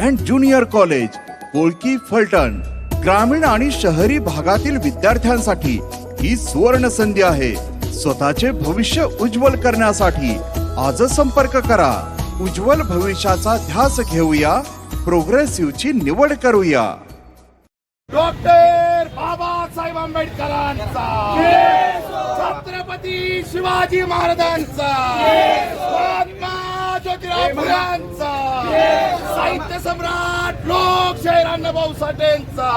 And junior college Kolki Phaltan. ग्रामीण आणि शहरी भागातील विद्यार्थ्यांसाठी ही सुवर्ण संधी आहे. स्वतःचे भविष्य उज्ज्वल करण्यासाठी आजच संपर्क करा. उज्ज्वल भविष्याचा ध्यास घेऊया. प्रोग्रेसिव्हची निवड करूया. डॉक्टर बाबासाहेब आंबेडकरांचा. छत्रपती शिवाजी महाराजांचा. महात्मा ज्योतिराव फुलांचा. साहित्य सम्राट लोकशाही अण्णाभाऊ साठेंचा.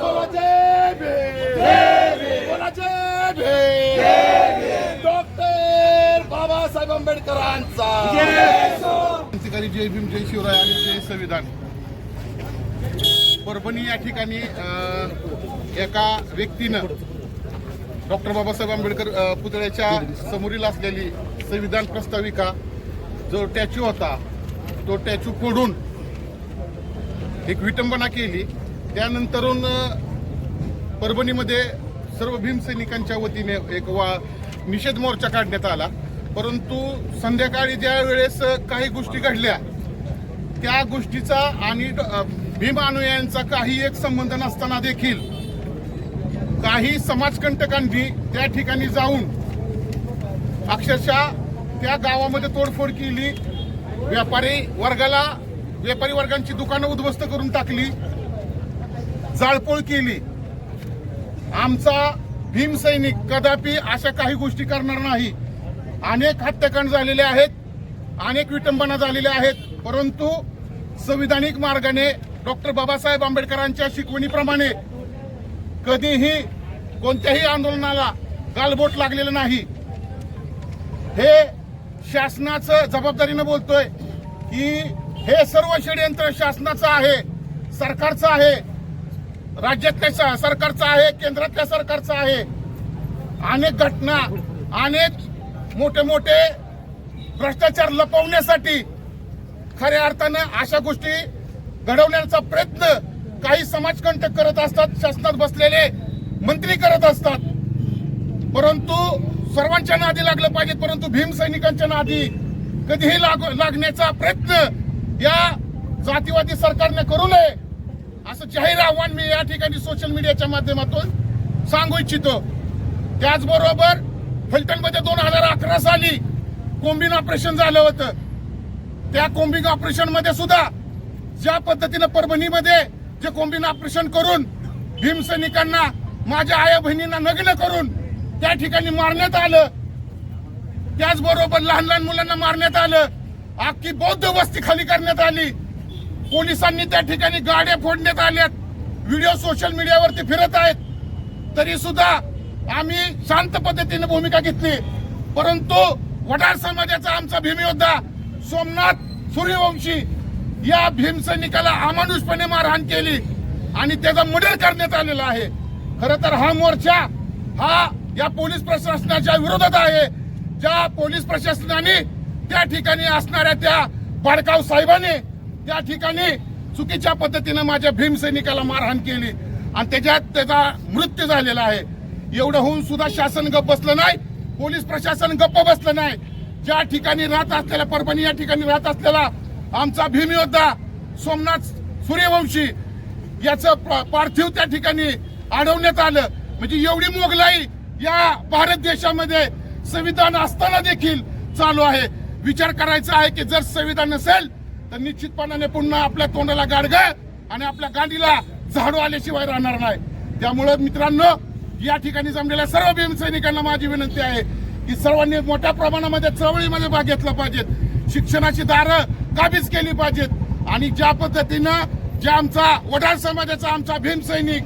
बोला जय भीम. बोला जय भीम. डॉक्टर बाबासाहेब आंबेडकरांचा. क्रांतिकारी जय भीम जय शिवराय आणि जय संविधान. परभणी या ठिकाणी एका व्यक्तीनं डॉक्टर बाबासाहेब आंबेडकर पुतळ्याच्या समोरील असलेली संविधान प्रस्ताविका जो टॅच्यू होता तो टॅच्यू फोडून एक विटंबना केली. त्यानंतरून परभणीमध्ये सर्व भीमसैनिकांच्या वतीने एक वा निषेध मोर्चा काढण्यात आला. परंतु संध्याकाळी ज्या वेळेस काही गोष्टी घडल्या त्या गोष्टीचा आणि भीम अनुयायांचा काही एक संबंध नसताना देखील काही समाजकंटकांनी त्या ठिकाणी जाऊन अक्षरशः त्या गावामध्ये तोडफोड केली. व्यापारी वर्गाला व्यापारी वर्गांची दुकानं उद्ध्वस्त करून टाकली जाळपोळ केली. आमचा भीम सैनिक कदापि अशा काही गोष्टी करणार नाही. अनेक हत्याकांड झालेले आहेत अनेक विटंबना झालेल्या आहेत परंतु संविधानिक मार्गाने डॉक्टर बाबासाहेब आंबेडकरांच्या शिकवणीप्रमाणे कधीही कोणत्याही आंदोलनाला गालबोट लागलेलं नाही. हे शासनाचं जबाबदारीनं बोलतोय. की हे सर्व षडयंत्र शासनाचं आहे सरकारचं आहे राज्यातल्या सरकारचं आहे केंद्रातल्या सरकारचं आहे. अनेक घटना अनेक मोठे मोठे भ्रष्टाचार लपवण्यासाठी खऱ्या अर्थानं अशा गोष्टी घडवण्याचा प्रयत्न काही समाजकंटक करत असतात शासनात बसलेले मंत्री करत असतात. परंतु सर्वांच्या नादी लागलं पाहिजे परंतु भीम सैनिकांच्या नादी कधीही लाग- लागण्याचा प्रयत्न या जातीवादी सरकारने करू नये असं जाहीर आव्हान मी या ठिकाणी सोशल मीडियाच्या माध्यमातून सांगू इच्छितो. त्याचबरोबर फलटणमध्ये दोन हजार अकरा साली कोंबिन ऑपरेशन झालं होतं. त्या कोंबिंग ऑपरेशनमध्ये सुद्धा ज्या पद्धतीनं परभणीमध्ये जे कोंबिंग ऑपरेशन करून भीमसैनिकांना माझ्या आया बहिणींना नग्न करून त्या ठिकाणी मारण्यात आलं. त्याचबरोबर लहान लहान मुलांना मारण्यात आलं. अख्खी बौद्ध वस्ती खाली करण्यात आली. पोलिसांनी त्या ठिकाणी गाड्या फोडण्यात आल्यात. व्हिडिओ सोशल मीडियावरती फिरत आहेत. तरी सुद्धा आम्ही शांत पद्धतीने भूमिका घेतली. परंतु वडार समाजाचा आमचा भीमयोद्धा सोमनाथ सूर्यवंशी या भीमसैनिकाला अमानुषपणे मारहाण केली आणि त्याचा मर्डर करण्यात आलेला आहे. खर तर हा मोर्चा हा या पोलीस प्रशासनाच्या विरोधात आहे. ज्या पोलीस प्रशासनाने त्या ठिकाणी असणाऱ्या त्या बाडकाव साहेबाने त्या ठिकाणी चुकीच्या पद्धतीनं माझ्या भीमसैनिकाला मारहाण केली आणि त्याच्यात त्याचा मृत्यू झालेला आहे. एवढं होऊन सुद्धा शासन गप्प बसलं नाही पोलीस प्रशासन गप्प बसलं नाही. ज्या ठिकाणी राहत असलेल्या परभणी या ठिकाणी राहत असलेला आमचा भीमयोद्धा सोमनाथ सूर्यवंशी याचं प- पार्थिव त्या ठिकाणी अडवण्यात आलं. म्हणजे एवढी मोगलाई या भारत देशामध्ये संविधान असताना देखील चालू आहे. विचार करायचा आहे की जर संविधान नसेल तर निश्चितपणाने पुन्हा आपल्या तोंडाला गाडग आणि आपल्या गांडीला झाडू आल्याशिवाय राहणार नाही. त्यामुळं मित्रांनो या ठिकाणी जमलेल्या सर्व भीमसैनिकांना माझी विनंती आहे की सर्वांनी मोठ्या प्रमाणामध्ये चळवळीमध्ये भाग घेतला पाहिजेत. शिक्षणाची दारं काबीज केली पाहिजेत. आणि ज्या पद्धतीनं ज्या आमचा वडार समाजाचा आमचा भीमसैनिक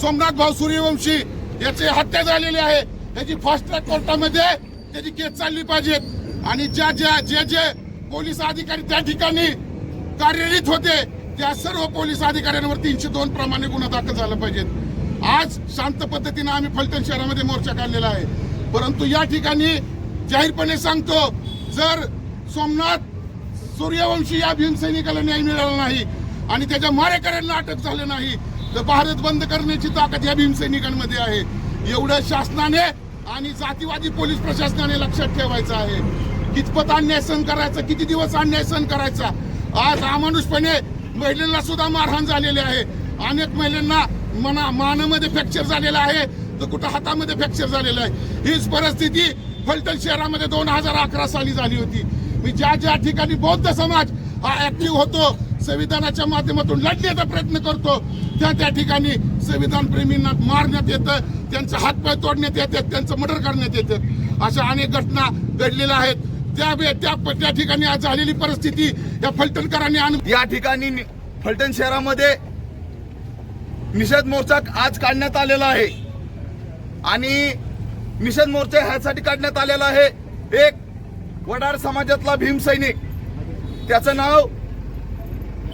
सोमनाथ भाऊ सूर्यवंशी याची हत्या झालेली आहे. त्याची फास्ट ट्रॅक कोर्टामध्ये त्याची केस चालली पाहिजेत आणि ज्या ज्या जे जे पोलीस अधिकारी त्या ठिकाणी कार्यरत होते त्या सर्व पोलीस अधिकाऱ्यांवर तीनशे दोन प्रमाणे गुन्हा दाखल झाला पाहिजेत. आज शांत पद्धतीने आम्ही फलटण शहरामध्ये मोर्चा काढलेला आहे. परंतु या ठिकाणी जाहीरपणे सांगतो जर सोमनाथ सूर्यवंशी या भीमसैनिकाला न्याय मिळाला नाही आणि त्याच्या मारेकऱ्यांना अटक झालं नाही तर भारत बंद करण्याची ताकद या भीमसैनिकांमध्ये आहे. एवढं शासनाने आणि जातीवादी पोलीस प्रशासनाने लक्षात ठेवायचं आहे. कितपत अन्याय सहन करायचा किती दिवस अन्याय सहन करायचा? आज अमानुषपणे महिलांना सुद्धा मारहाण झालेली आहे. अनेक महिलांना मना मानामध्ये फ्रॅक्चर झालेला आहे. तर कुठं हातामध्ये फ्रॅक्चर झालेलं आहे? हीच परिस्थिती फलटण शहरामध्ये दोन हजार अकरा साली झाली होती. मी ज्या ज्या ठिकाणी बौद्ध समाज हा ऍक्टिव्ह होतो संविधानाच्या माध्यमातून लढण्याचा प्रयत्न करतो. त्या त्या ठिकाणी संविधान प्रेमींना मारण्यात येतं त्यांचा हातपाय तोडण्यात येतात त्यांचं मर्डर करण्यात येतं. अशा अनेक घटना घडलेल्या आहेत. त्या त्या त्या ठिकाणी आज झालेली परिस्थिती या फलटणकरांनी अनु या ठिकाणी फलटण शहरामध्ये निषेध मोर्चा आज काढण्यात आलेला आहे. आणि निषेध मोर्चा ह्यासाठी काढण्यात आलेला आहे. एक वडार समाजातला भीम सैनिक त्याचं नाव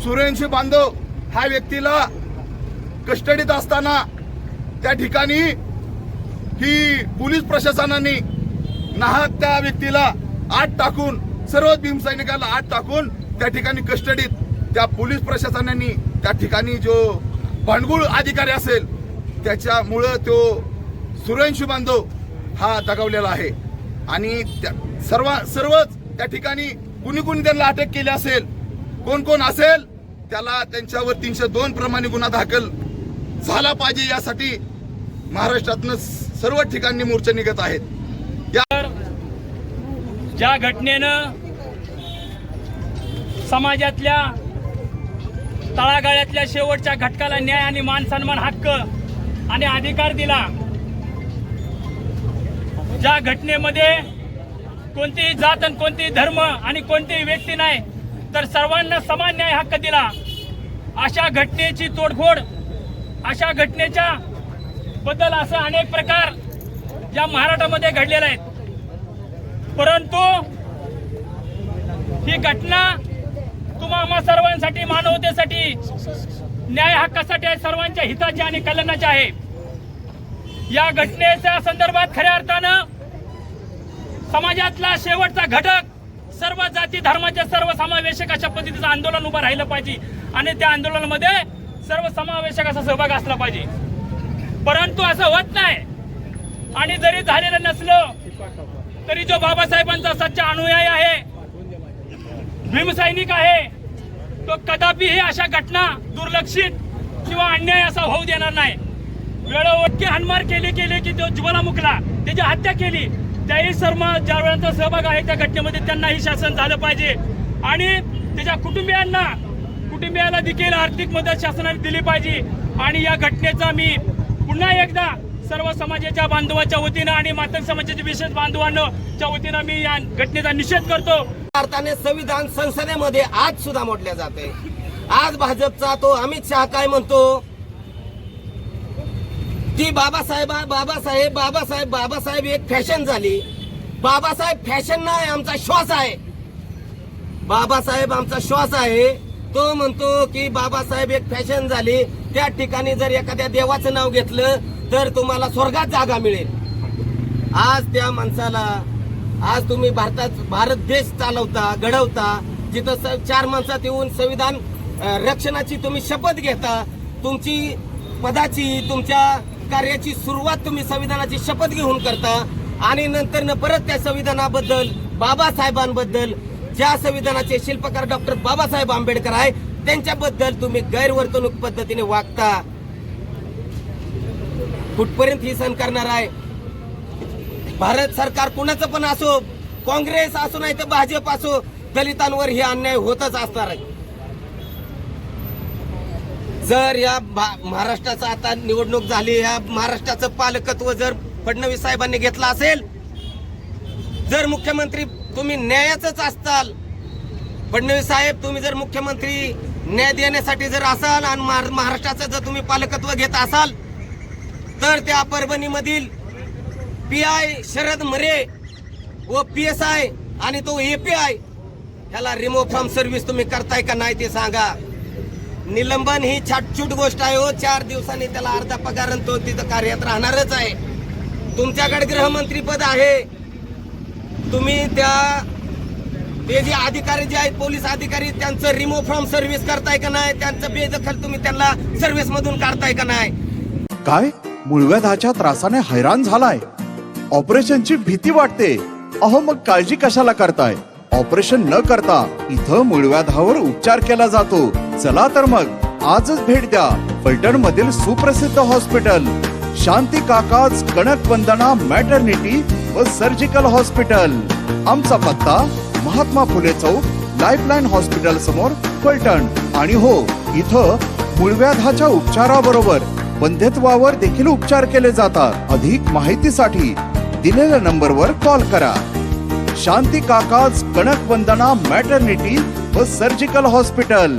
सूर्यवंशी बांधव ह्या व्यक्तीला कस्टडीत असताना त्या ठिकाणी ही पोलीस प्रशासनाने नाहक त्या व्यक्तीला आत टाकून सर्व भीमसैनिकाला आत टाकून त्या ठिकाणी कस्टडीत त्या पोलीस प्रशासनाने त्या ठिकाणी जो भांडगुळ अधिकारी असेल त्याच्यामुळं तो सूर्यवंशी बांधव हा दगावलेला आहे. आणि त्या सर्व सर्वच त्या ठिकाणी कुणी कुणी त्यांना अटक केली असेल कोण कोण असेल त्याला त्यांच्यावर तीनशे दोन प्रमाणे गुन्हा दाखल झाला पाहिजे यासाठी महाराष्ट्रातनं सर्व ठिकाणी मोर्चे निघत आहेत. ज्या घटनेनं समाजातल्या तळागाळ्यातल्या शेवटच्या घटकाला न्याय आणि मान सन्मान हक्क आणि अधिकार दिला ज्या घटनेमध्ये कोणतीही जात आणि कोणतेही धर्म आणि कोणतीही व्यक्ती नाही तर सर्वांना समान न्याय हक्क दिला. अशा घटनेची तोडफोड अशा घटनेच्या बद्दल असं अनेक प्रकार या महाराष्ट्रामध्ये घडलेले आहेत. परंतु ही घटना तुम्हा आम्हा सर्वांसाठी मानवतेसाठी न्याय हक्कासाठी आहे, सर्वांच्या हिताची आणि कल्याणाची आहे. या घटनेच्या संदर्भात खऱ्या अर्थानं समाजातला शेवटचा घटक सर्व जाती धर्माच्या सर्व समावेशक अशा पद्धतीचं आंदोलन उभं राहिलं पाहिजे. आणि त्या आंदोलनामध्ये सर्व समावेशक असा सहभाग असला पाहिजे. परंतु असं होत नाही. आणि जरी झालेलं नसलं तरी जो बाबासाहेबांचा सच्चा अनुयायी आहे भीमसैनिक आहे तो कदापि ही अशा घटना दुर्लक्षित किंवा अन्याय असा होऊ देणार नाही. वेळोवेळी हानमार केली केली की तो ज्वालामुखला त्याची हत्या केली त्याही सर्व ज्या वेळांचा सहभाग आहे त्या घटनेमध्ये त्यांनाही शासन झालं पाहिजे. आणि त्याच्या कुटुंबियांना कुटुंबियाला देखील आर्थिक मदत शासनाने दिली पाहिजे. आणि या घटनेचा मी पुन्हा एकदा सर्व समाजाच्या बांधवाच्या वतीनं आणि मातंग समाजाच्या विशेष बांधवांच्या वतीनं मी या घटनेचा निषेध करतो. भारताने संविधान संसदेमध्ये आज सुद्धा म्हटल्या जाते. आज भाजपचा तो अमित शहा काय म्हणतो? ती बाबासाहेब बाबासाहेब बाबासाहेब बाबासाहेब एक फॅशन झाली. बाबासाहेब फॅशन नाही आमचा श्वास आहे. बाबासाहेब आमचा श्वास आहे. तो म्हणतो की बाबासाहेब एक फॅशन झाली. त्या ठिकाणी जर एखाद्या देवाचं नाव घेतलं तर तुम्हाला स्वर्गात जागा मिळेल. आज त्या माणसाला आज तुम्ही भारतात भारत देश चालवता घडवता जिथं स- चार माणसात येऊन संविधान रक्षणाची तुम्ही शपथ घेता तुमची पदाची तुमच्या कार्याची सुरुवात तुम्ही संविधानाची शपथ घेऊन करता आणि नंतर परत त्या संविधानाबद्दल बाबासाहेबांबद्दल ज्या संविधानाचे शिल्पकार डॉक्टर बाबासाहेब आंबेडकर आहे त्यांच्याबद्दल तुम्ही गैरवर्तणूक पद्धतीने वागता. कुठपर्यंत ही सहन करणार आहे? भारत सरकार कुणाचं पण असो काँग्रेस असो नाही तर भाजप असो दलितांवर हे अन्याय होतच असणार आहे. जर या भा- आता निवडणूक झाली या महाराष्ट्राचं पालकत्व जर फडणवीस साहेबांनी घेतलं असेल जर मुख्यमंत्री तुम्ही न्यायाचंच असताल फडणवीस साहेब तुम्ही जर मुख्यमंत्री न्याय देण्यासाठी जर असाल आणि महाराष्ट्राचं जर तुम्ही पालकत्व घेत असाल तर त्या परभणीमधील पी आय शरद मरे व पी एस आय आणि तो ए पी आय ह्याला रिमूव्ह फ्रॉम सर्व्हिस तुम्ही करताय का नाही ते सांगा. निलंबन ही छाटछूट गोष्ट आहे हो. चार दिवसांनी त्याला अर्धा पगार तो तिथं कार्यात राहणारच आहे. तुमच्याकडे गृहमंत्री पद आहे. तुम्ही त्या ते जे अधिकारी जे आहेत पोलीस अधिकारी त्यांचं रिमूव्ह फ्रॉम सर्व्हिस करताय का नाही? त्यांचं बेदखल तुम्ही त्यांना सर्व्हिस मधून काढताय का नाही? काय? मुळव्याधाच्या त्रासाने हैराण झालाय. ऑपरेशनची भीती वाटते. अहो मग काळजी कशाला करताय? ऑपरेशन न करता इथं मुळव्याधावर उपचार केला जातो. चला तर मग आजच भेट द्या. फलटण मधील सुप्रसिद्ध हॉस्पिटल. शांती काकाज कणक वंदना मॅटर्निटी व सर्जिकल हॉस्पिटल. आमचा पत्ता महात्मा फुले चौक लाईफलाईन हॉस्पिटल समोर फलटण. आणि हो इथं मुळव्याधाच्या उपचाराबरोबर बंध्यत्वावर देखील उपचार केले जातात. अधिक माहितीसाठी दिलेल्या नंबरवर कॉल करा. शांती काकाज कणक वंदना मॅटर्निटी व सर्जिकल हॉस्पिटल